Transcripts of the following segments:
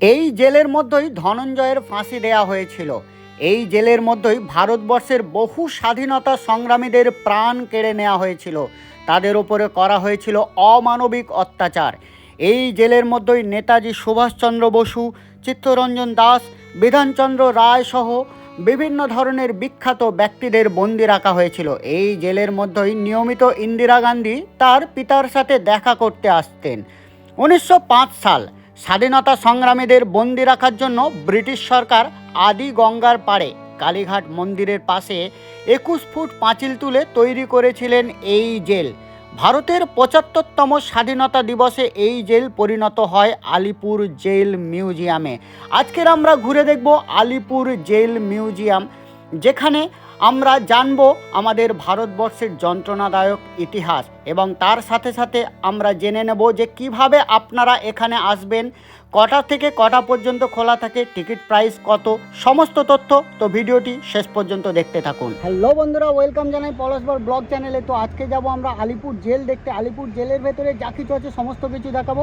এই জেলের মধ্যেই ধনঞ্জয়ের ফাঁসি দেয়া হয়েছিল। এই জেলের মধ্যেই ভারতবর্ষের বহু স্বাধীনতা সংগ্রামীদের প্রাণ কেড়ে নেওয়া হয়েছিল। তাদের উপরে করা হয়েছিল অমানবিক অত্যাচার। এই জেলের মধ্যেই নেতাজি সুভাষচন্দ্র বসু, চিত্তরঞ্জন দাস, বিধানচন্দ্র রায় সহ বিভিন্ন ধরনের বিখ্যাত ব্যক্তিদের বন্দি রাখা হয়েছিল। এই জেলের মধ্যেই নিয়মিত ইন্দিরা গান্ধী তার পিতার সাথে দেখা করতে আসতেন। উনিশশো পাঁচ সাল স্বাধীনতা সংগ্রামীদের বন্দি রাখার জন্য ব্রিটিশ সরকার আদি গঙ্গার পাড়ে কালীঘাট মন্দিরের পাশে একুশ ফুট পাঁচিল তুলে তৈরি করেছিলেন এই জেল। ভারতের পঁচাত্তরতম স্বাধীনতা দিবসে এই জেল পরিণত হয় আলিপুর জেল মিউজিয়ামে। আজকের আমরা ঘুরে দেখব আলিপুর জেল মিউজিয়াম, যেখানে আমরা জানব আমাদের ভারতবর্ষের যন্ত্রণাদায়ক ইতিহাস এবং তার সাথে সাথে আমরা জেনে নেব যে কীভাবে আপনারা এখানে আসবেন, কটা থেকে কটা পর্যন্ত খোলা থাকে, টিকিট প্রাইস কত, সমস্ত তথ্য তো ভিডিওটি শেষ পর্যন্ত দেখতে থাকুন। হ্যালো বন্ধুরা, ওয়েলকাম জানাই পলাশবার ব্লগ চ্যানেলে। তো আজকে যাব আমরা আলিপুর জেল দেখতে। আলিপুর জেলের ভেতরে যা কিছু আছে সমস্ত কিছু দেখাবো,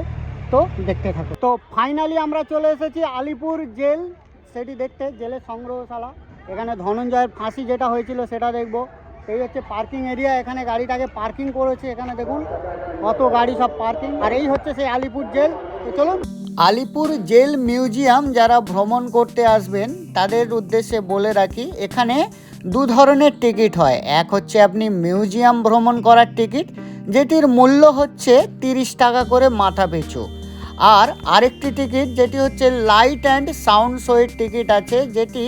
তো দেখতে থাকো তো ফাইনালি আমরা চলে এসেছি আলিপুর জেল। সেটি দেখতে, জেলের সংগ্রহশালা। এখানে ধনঞ্জয়ের ফাঁসি যেটা হয়েছিল সেটা দেখব। এই হচ্ছে পার্কিং এরিয়া, এখানে গাড়িটাকে পার্কিং করেছে, এখানে দেখুন কত গাড়ি সব পার্কিং। আর এই হচ্ছে সেই আলিপুর জেল। তো চলুন। আলিপুর জেল মিউজিয়াম যারা ভ্রমণ করতে আসবেন, তাদের উদ্দেশ্যে বলে রাখি, এখানে দু ধরনের টিকিট হয়। এক হচ্ছে আপনি মিউজিয়াম ভ্রমণ করার টিকিট, যেটির মূল্য হচ্ছে তিরিশ টাকা করে মাথা পিছু। আর আরেকটি টিকিট যেটি হচ্ছে লাইট অ্যান্ড সাউন্ড শোয়ের টিকিট আছে, যেটি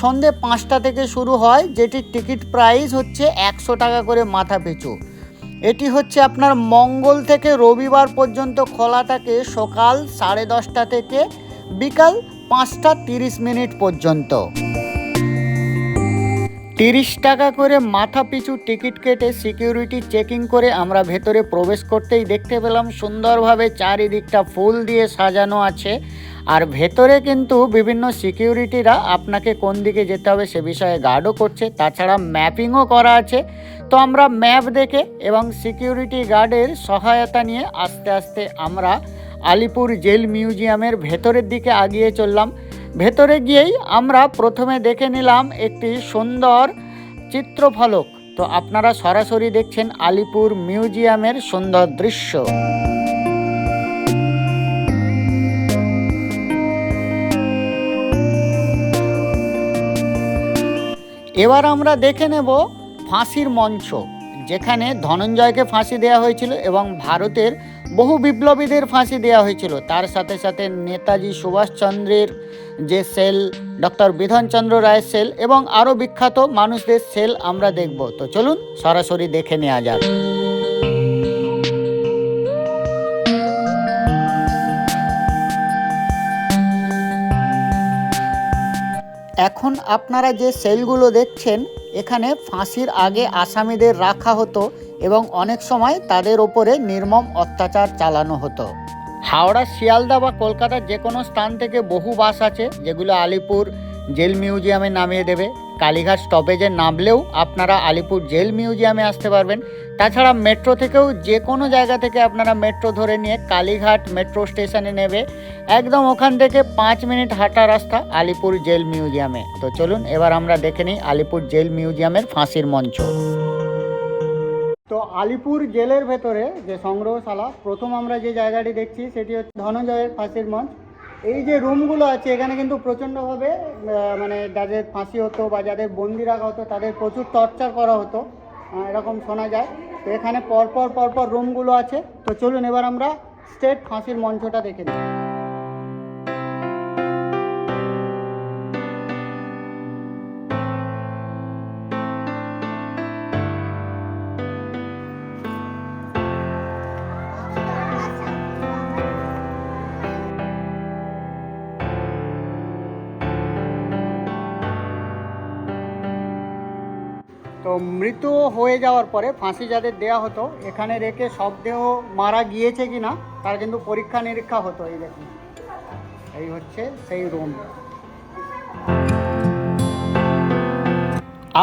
সন্ধে পাঁচটা থেকে শুরু হয়, যেটির টিকিট প্রাইস হচ্ছে একশো টাকা করে মাথা পিছু। এটি হচ্ছে আপনার মঙ্গল থেকে রবিবার পর্যন্ত খোলা থাকে সকাল সাড়ে দশটা থেকে বিকাল পাঁচটা তিরিশ মিনিট পর্যন্ত। তিরিশ টাকা করে মাথা পিছু টিকিট কেটে সিকিউরিটি চেকিং করে আমরা ভেতরে প্রবেশ করতেই দেখতে পেলাম সুন্দরভাবে চারিদিকটা ফুল দিয়ে সাজানো আছে। আর ভেতরে কিন্তু বিভিন্ন সিকিউরিটিরা আপনাকে কোন দিকে যেতে হবে সে বিষয়ে গার্ডও করছে, তাছাড়া ম্যাপিংও করা আছে। তো আমরা ম্যাপ দেখে এবং সিকিউরিটি গার্ডের সহায়তা নিয়ে আস্তে আস্তে আমরা আলিপুর জেল মিউজিয়ামের ভেতরের দিকে আগিয়ে চললাম। ভেতরে গিয়েই আমরা প্রথমে দেখে নিলাম একটি সুন্দর চিত্রফলক। তো আপনারা সরাসরি দেখছেন আলিপুর মিউজিয়ামের সুন্দর দৃশ্য। এবার আমরা দেখে নেব ফাঁসির মঞ্চ, যেখানে ধনঞ্জয়কে ফাঁসি দেওয়া হয়েছিল এবং ভারতের বহু বিপ্লবীদের ফাঁসি দেওয়া হয়েছিল। তার সাথে সাথে নেতাজি সুভাষচন্দ্রের যে সেল, ডক্টর বিধানচন্দ্র রায়ের সেল এবং আরও বিখ্যাত মানুষদের সেল আমরা দেখব। তো চলুন সরাসরি দেখে নেওয়া যাক। এখন আপনারা যে সেলগুলো দেখছেন, এখানে ফাঁসির আগে আসামিদের রাখা হতো এবং অনেক সময় তাদের ওপরে নির্মম অত্যাচার চালানো হতো। হাওড়া, শিয়ালদা বা কলকাতার যে কোনো স্থান থেকে বহু বাস আছে, যেগুলো আলিপুর জেল মিউজিয়ামে নামিয়ে দেবে। কালীঘাট স্টপেজে নামলেও আপনারা আলিপুর জেল মিউজিয়ামে আসতে পারবেন। তাছাড়া মেট্রো থেকেও যে কোনো জায়গা থেকে আপনারা মেট্রো ধরে নিয়ে কালীঘাট মেট্রো স্টেশনে নেবে। একদম ওখান থেকে পাঁচ মিনিট হাঁটা রাস্তা আলিপুর জেল মিউজিয়ামে। তো চলুন, এবার আমরা দেখে নিই আলিপুর জেল মিউজিয়ামের ফাঁসির মঞ্চ। আলিপুর জেলের ভেতরে যে সংগ্রহশালা, প্রথম আমরা যে জায়গাটি দেখছি সেটি হচ্ছে ধনঞ্জয়ের ফাঁসির মঞ্চ। এই যে রুমগুলো আছে, এখানে কিন্তু প্রচণ্ডভাবে মানে যাদের ফাঁসি হতো বা যাদের বন্দি রাখা হতো, তাদের প্রচুর টর্চার করা হতো। এরকম শোনা যায়। তো এখানে পরপর পরপর রুমগুলো আছে। তো চলুন এবার আমরা স্টেট ফাঁসির মঞ্চটা দেখে নিই। মৃত হয়ে যাওয়ার পরে ফাঁসি যাদের দেওয়া হতো, এখানে রেখে সব দেহ মারা গিয়েছে কি না তার কিন্তু পরীক্ষা নিরীক্ষা হতো, এই দেখুন। এই হচ্ছে সেই রুম।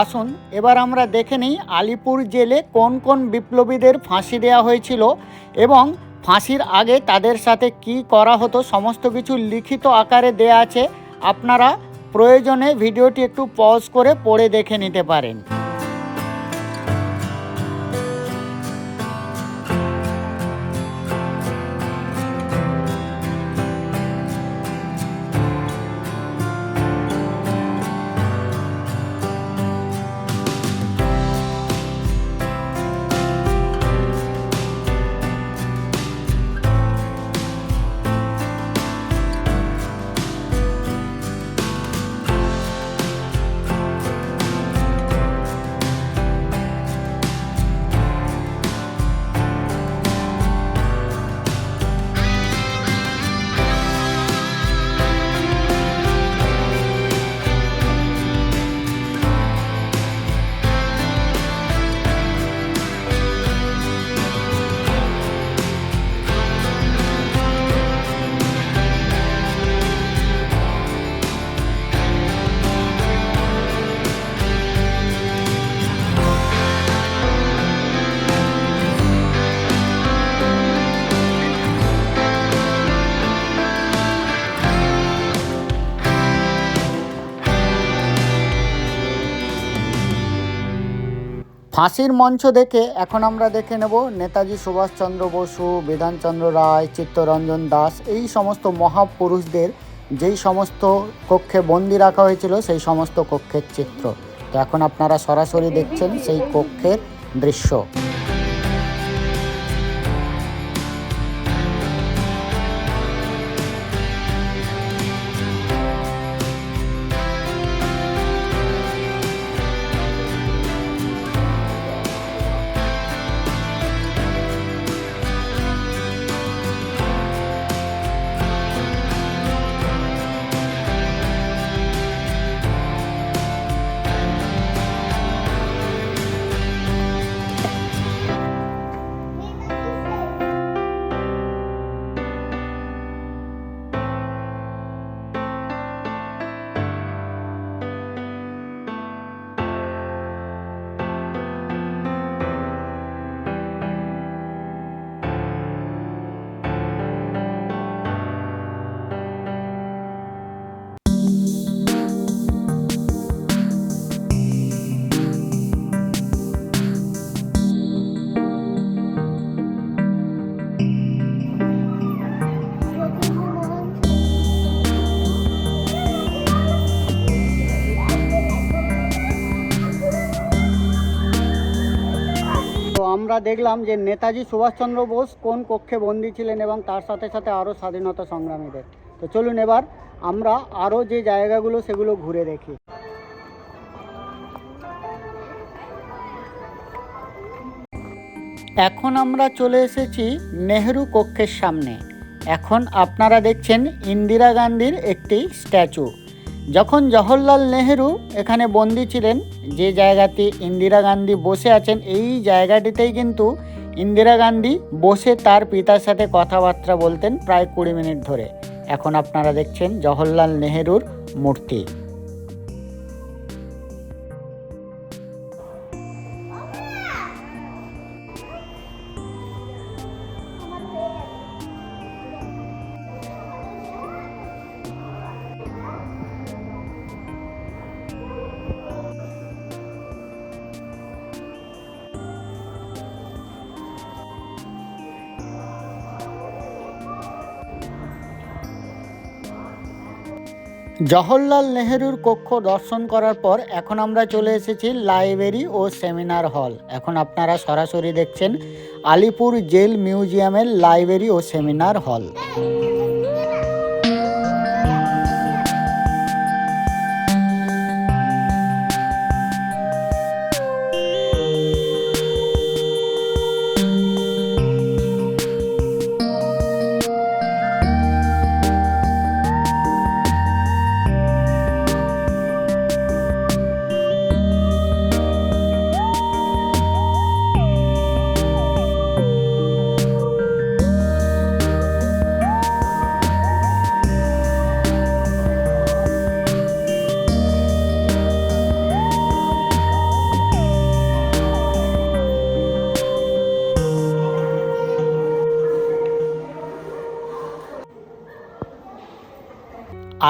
আসুন, এবার আমরা দেখে নিই আলিপুর জেলে কোন কোন বিপ্লবীদের ফাঁসি দেওয়া হয়েছিল এবং ফাঁসির আগে তাদের সাথে কি করা হতো, সমস্ত কিছু লিখিত আকারে দেয়া আছে। আপনারা প্রয়োজনে ভিডিওটি একটু পজ করে পড়ে দেখে নিতে পারেন। ফাঁসির মঞ্চ দেখে এখন আমরা দেখে নেব নেতাজি সুভাষচন্দ্র বসু বিধানচন্দ্র রায়, চিত্তরঞ্জন দাস, এই সমস্ত মহাপুরুষদের যেই সমস্ত কক্ষে বন্দি রাখা হয়েছিল সেই সমস্ত কক্ষের চিত্র। তো এখন আপনারা সরাসরি দেখছেন সেই কক্ষের দৃশ্য। আমরা দেখলাম যে নেতাজি সুভাষচন্দ্র বোস কোন কক্ষে বন্দী ছিলেন এবং তার সাথে সাথে আরও স্বাধীনতা সংগ্রামীদের। তো চলুন এবার আমরা আরও যে জায়গাগুলো সেগুলো ঘুরে দেখি। এখন আমরা চলে এসেছি নেহেরু কক্ষের সামনে। এখন আপনারা দেখছেন ইন্দিরা গান্ধীর একটি স্ট্যাচু। যখন জওহরলাল নেহেরু এখানে বন্দি ছিলেন, যে জায়গাতে ইন্দিরা গান্ধী বসে আছেন, এই জায়গাটিতেই কিন্তু ইন্দিরা গান্ধী বসে তার পিতার সাথে কথাবার্তা বলতেন প্রায় কুড়ি মিনিট ধরে। এখন আপনারা দেখছেন জওহরলাল নেহেরুর মূর্তি। জওহরলাল নেহেরুর কক্ষ দর্শন করার পর এখন আমরা চলে এসেছি লাইব্রেরি ও সেমিনার হল। এখন আপনারা সরাসরি দেখছেন আলিপুর জেল মিউজিয়ামের লাইব্রেরি ও সেমিনার হল।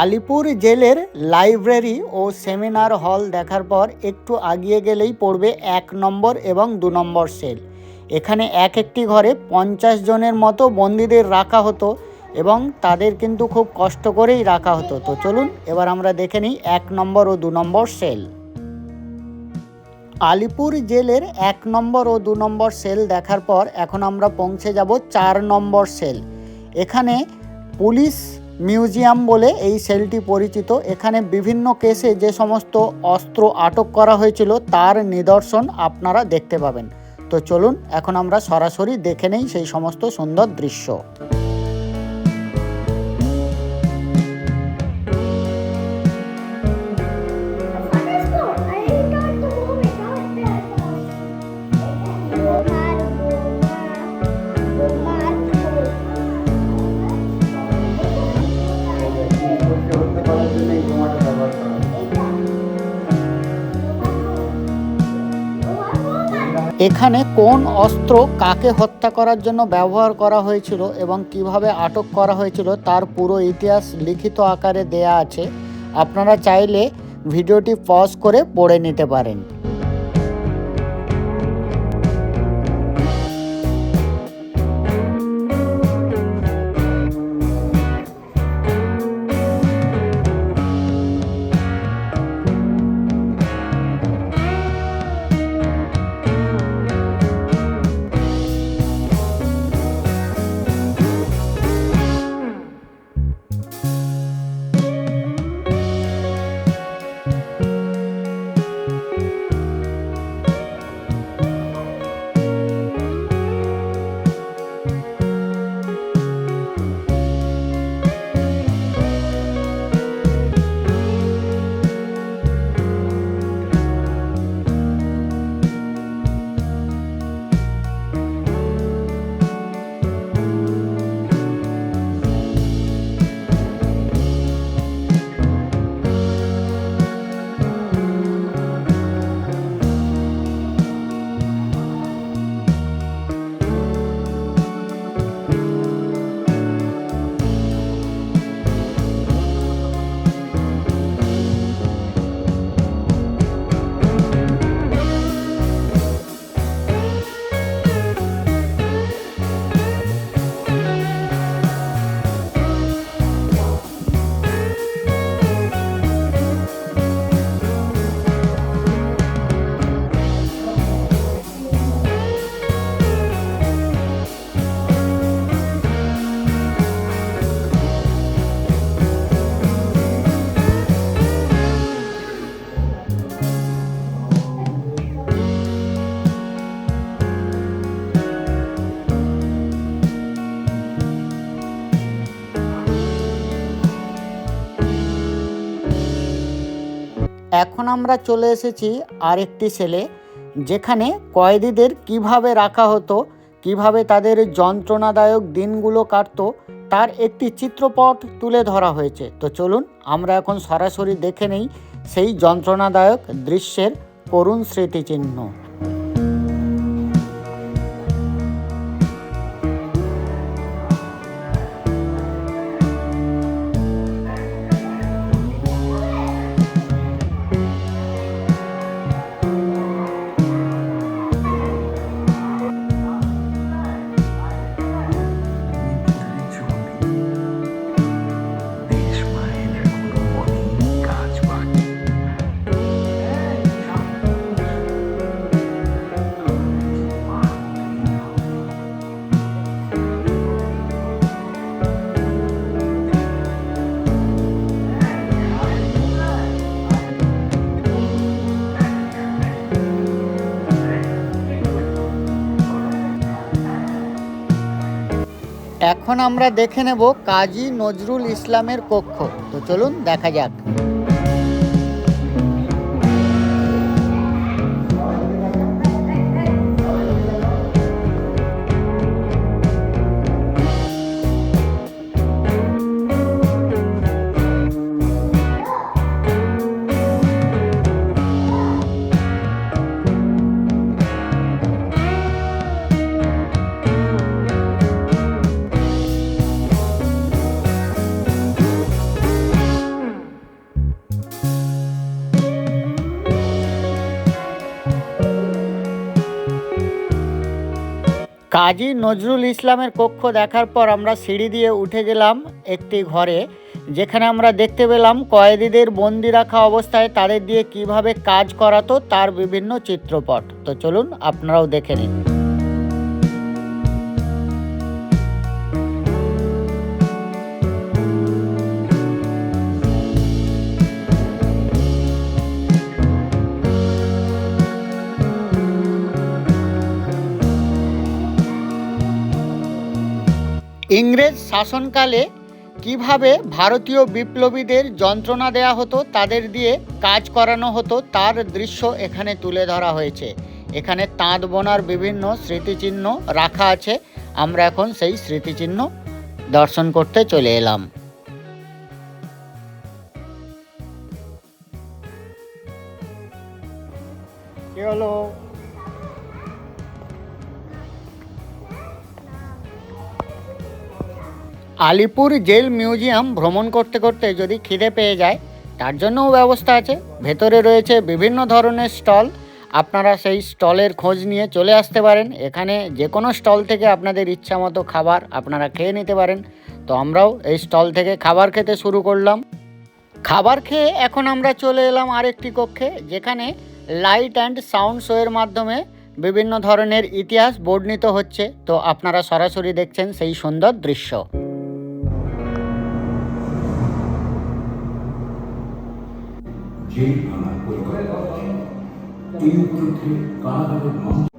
আলিপুর জেলের লাইব্রেরি ও সেমিনার হল দেখার পর একটু আগিয়ে গেলেই পড়বে এক নম্বর এবং দু নম্বর সেল। এখানে এক একটি ঘরে পঞ্চাশ জনের মতো বন্দীদের রাখা হতো এবং তাদের কিন্তু খুব কষ্ট করেই রাখা হতো। তো চলুন, এবার আমরা দেখে নিই এক নম্বর ও দু নম্বর সেল। আলিপুর জেলের এক নম্বর ও দু নম্বর সেল দেখার পর এখন আমরা পৌঁছে যাব চার নম্বর সেল। এখানে পুলিশ মিউজিয়াম বলে এই সেলটি পরিচিত। এখানে বিভিন্ন কেসে যে সমস্ত অস্ত্র আটক করা হয়েছিল, তার নিদর্শন আপনারা দেখতে পাবেন। তো চলুন, এখন আমরা সরাসরি দেখে নেই সেই সমস্ত সুন্দর দৃশ্য। এখানে কোন অস্ত্র কাকে হত্যা করার জন্য ব্যবহার করা হয়েছিল এবং কীভাবে আটক করা হয়েছিল তার পুরো ইতিহাস লিখিত আকারে দেয়া আছে। আপনারা চাইলে ভিডিওটি পজ করে পড়ে নিতে পারেন। এখন আমরা চলে এসেছি আরেকটি সেলে, যেখানে কয়েদিদের কীভাবে রাখা হতো, কীভাবে তাদের যন্ত্রণাদায়ক দিনগুলো কাটত, তার একটি চিত্রপট তুলে ধরা হয়েছে। তো চলুন, আমরা এখন সরাসরি দেখে নেই সেই যন্ত্রণাদায়ক দৃশ্যের করুণ স্মৃতিচিহ্ন। এখন আমরা দেখে নেব কাজী নজরুল ইসলামের কক্ষ। তো চলুন দেখা যাক। কাজী নজরুল ইসলামের কক্ষ দেখার পর আমরা সিঁড়ি দিয়ে উঠে গেলাম একটি ঘরে, যেখানে আমরা দেখতে পেলাম কয়েদিদের বন্দি রাখা অবস্থায় তাদের দিয়ে কীভাবে কাজ করাতো তার বিভিন্ন চিত্রপট। তো চলুন, আপনারাও দেখে নিন। ইংরেজ শাসনকালে কীভাবে ভারতীয় বিপ্লবীদের যন্ত্রণা দেয়া হতো, তাদের দিয়ে কাজ করানো হতো, তার দৃশ্য এখানে তুলে ধরা হয়েছে। এখানে তাঁত বোনার বিভিন্ন স্মৃতিচিহ্ন রাখা আছে। আমরা এখন সেই স্মৃতিচিহ্ন দর্শন করতে চলে এলাম। হলো? আলিপুর জেল মিউজিয়াম ভ্রমণ করতে করতে যদি খিদে পেয়ে যায়, তার জন্যও ব্যবস্থা আছে। ভেতরে রয়েছে বিভিন্ন ধরনের স্টল। আপনারা সেই স্টলের খোঁজ নিয়ে চলে আসতে পারেন। এখানে যে কোনো স্টল থেকে আপনাদের ইচ্ছা মতো খাবার আপনারা খেয়ে নিতে পারেন। তো আমরাও এই স্টল থেকে খাবার খেতে শুরু করলাম। খাবার খেয়ে এখন আমরা চলে এলাম আরেকটি কক্ষে, যেখানে লাইট অ্যান্ড সাউন্ড শোয়ের মাধ্যমে বিভিন্ন ধরনের ইতিহাস বর্ণিত হচ্ছে। তো আপনারা সরাসরি দেখছেন সেই সুন্দর দৃশ্য। জেল ভাঙার পরিকল্পনা। এই উপলক্ষে কারাগারের মঞ্চ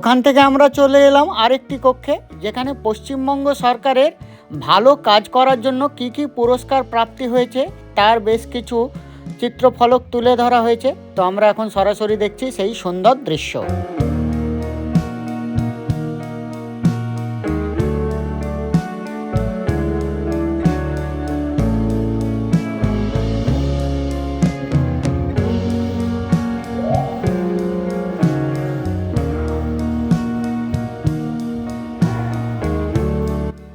ওখান থেকে আমরা চলে এলাম আরেকটি কক্ষে, যেখানে পশ্চিমবঙ্গ সরকারের ভালো কাজ করার জন্য কি কি পুরস্কার প্রাপ্তি হয়েছে, তার বেশ কিছু চিত্রফলক তুলে ধরা হয়েছে। তো আমরা এখন সরাসরি দেখছি সেই সুন্দর দৃশ্য।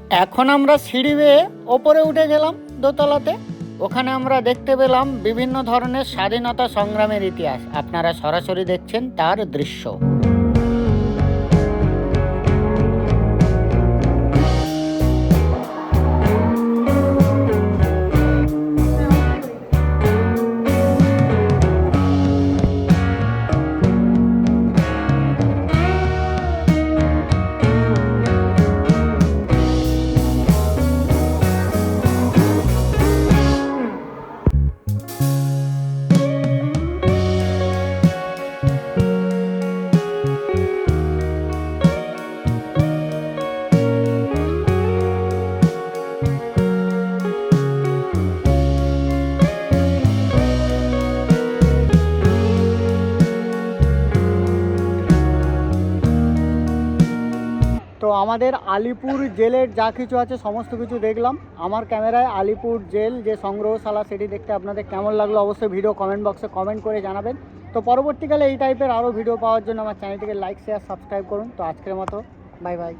এখন আমরা সিঁড়ি বেয়ে ওপরে উঠে গেলাম দোতলাতে। ওখানে আমরা দেখতে পেলাম বিভিন্ন ধরনের স্বাধীনতা সংগ্রামের ইতিহাস। আপনারা সরাসরি দেখছেন তার দৃশ্য। আমাদের আলিপুর জেলের যা কিছু আছে, সমস্ত কিছু দেখলাম। আমার ক্যামেরায় আলিপুর জেল যে সংগ্রহশালা, সেটি দেখতে আপনাদের কেমন লাগল অবশ্যই ভিডিও কমেন্ট বক্সে কমেন্ট করে জানাবেন। তো পরবর্তীকালে এই টাইপের আরও ভিডিও পাওয়ার জন্য আমার চ্যানেলটিকে লাইক শেয়ার সাবস্ক্রাইব করুন। তো আজকের মতো বাই বাই